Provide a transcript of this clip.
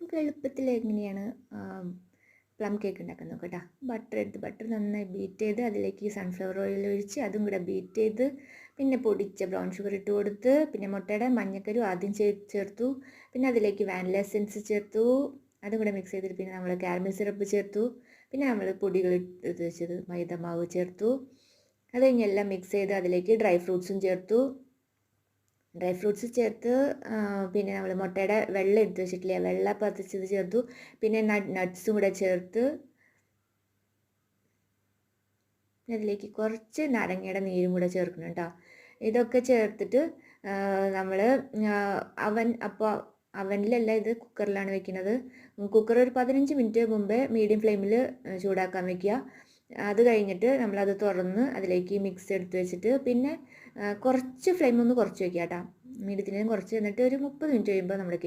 നമുക്ക് എളുപ്പത്തിൽ എങ്ങനെയാണ് പ്ലം കേക്ക് ഉണ്ടാക്കാൻ നോക്കാം കേട്ടോ ബട്ടർ എടുത്ത് ബട്ടർ നന്നായി ബീറ്റ് ചെയ്ത് അതിലേക്ക് സൺഫ്ലവർ ഓയിൽ ഒഴിച്ച് അതും കൂടെ ബീറ്റ് ചെയ്ത് പിന്നെ പൊടിച്ച ബ്രൗൺ ഷുഗർ ഇട്ട് കൊടുത്ത് പിന്നെ മുട്ടയുടെ മഞ്ഞക്കരു ആദ്യം ചേർത്തു. പിന്നെ അതിലേക്ക് വാനില എസെൻസ് ചേർത്തു. അതും കൂടെ മിക്സ് ചെയ്തിട്ട് പിന്നെ നമ്മൾ കാരമൽ സിറപ്പ് ചേർത്തു. പിന്നെ നമ്മൾ പൊടികൾ വെച്ചത് മൈദ മാവ് ചേർത്തു. അത് കഴിഞ്ഞെല്ലാം മിക്സ് ചെയ്ത് അതിലേക്ക് ഡ്രൈ ഫ്രൂട്ട്സും ചേർത്തു. ഡ്രൈ ഫ്രൂട്ട്സ് ചേർത്ത് പിന്നെ നമ്മൾ മുട്ടയുടെ വെള്ളം എടുത്ത് വെച്ചിട്ടില്ലേ വെള്ളം പതിച്ചത് ചേർത്തു. പിന്നെ നട്ട്സും കൂടെ ചേർത്ത് അതിലേക്ക് കുറച്ച് നാരങ്ങയുടെ നീരും കൂടെ ചേർക്കണം ഇതൊക്കെ ചേർത്തിട്ട് നമ്മൾ അവൻ അപ്പോൾ അവനിലല്ല ഇത് കുക്കറിലാണ് വെക്കുന്നത്. കുക്കർ ഒരു പതിനഞ്ച് മിനിറ്റ് മുമ്പേ മീഡിയം ഫ്ലെയിമിൽ ചൂടാക്കാൻ വെക്കുക. അത് കഴിഞ്ഞിട്ട് നമ്മളത് തുറന്ന് അതിലേക്ക് മിക്സ് എടുത്ത് വെച്ചിട്ട് പിന്നെ കുറച്ച് ഫ്ലെയിം ഒന്ന് കുറച്ച് വെക്കുക കേട്ടോ മീഡിയത്തിന് കുറച്ച് എന്നിട്ട് ഒരു മുപ്പത് മിനിറ്റ് കഴിയുമ്പോൾ നമ്മുടെ